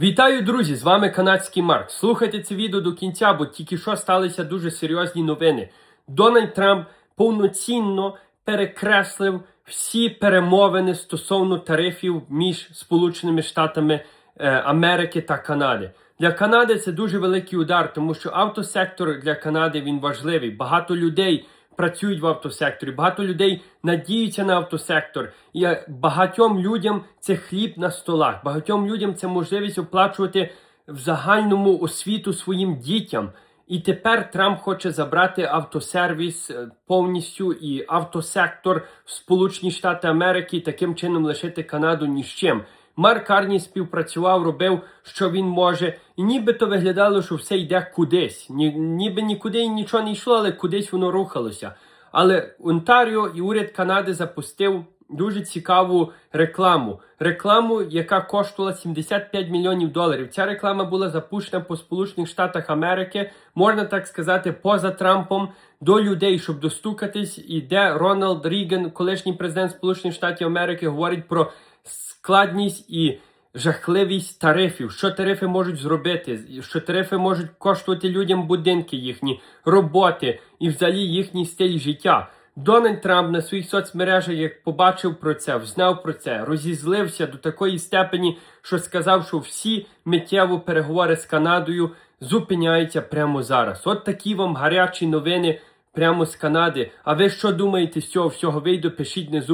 Вітаю, друзі! З вами канадський Марк. Слухайте це відео до кінця, бо тільки що сталися дуже серйозні новини. Дональд Трамп повноцінно перекреслив всі перемовини стосовно тарифів між Сполученими Штатами е, Америки та Канади. Для Канади це дуже великий удар, тому що автосектор для Канади він важливий. Багато людей працюють в автосекторі, багато людей надіються на автосектор. І багатьом людям це хліб на столах, багатьом людям це можливість оплачувати в загальному освіту своїм дітям. І тепер Трамп хоче забрати автосервіс е, повністю і автосектор в Сполучені Штати Америки і таким чином лишити Канаду ні з чим. Марк Карні співпрацював, робив, що він може, і нібито виглядало, що все йде кудись. Ні, ніби нікуди нічого не йшло, але кудись воно рухалося. Але Онтаріо і уряд Канади запустив дуже цікаву рекламу. Рекламу, яка коштувала 75 мільйонів доларів. Ця реклама була запущена по Сполучених Штатах Америки, можна так сказати, поза Трампом до людей, щоб достукатись. І де Рональд Ріган, колишній президент Сполучених Штатів Америки, говорить про складність і жахливість тарифів, що тарифи можуть зробити, що тарифи можуть коштувати людям будинки їхні, роботи і взагалі їхній стиль життя. Дональд Трамп на своїх соцмережах, як побачив про це, взнав про це, розізлився до такої степені, що сказав, що всі миттєво переговори з Канадою зупиняються прямо зараз. От такі вам гарячі новини прямо з Канади. А ви що думаєте з цього всього вийду? Пишіть внизу.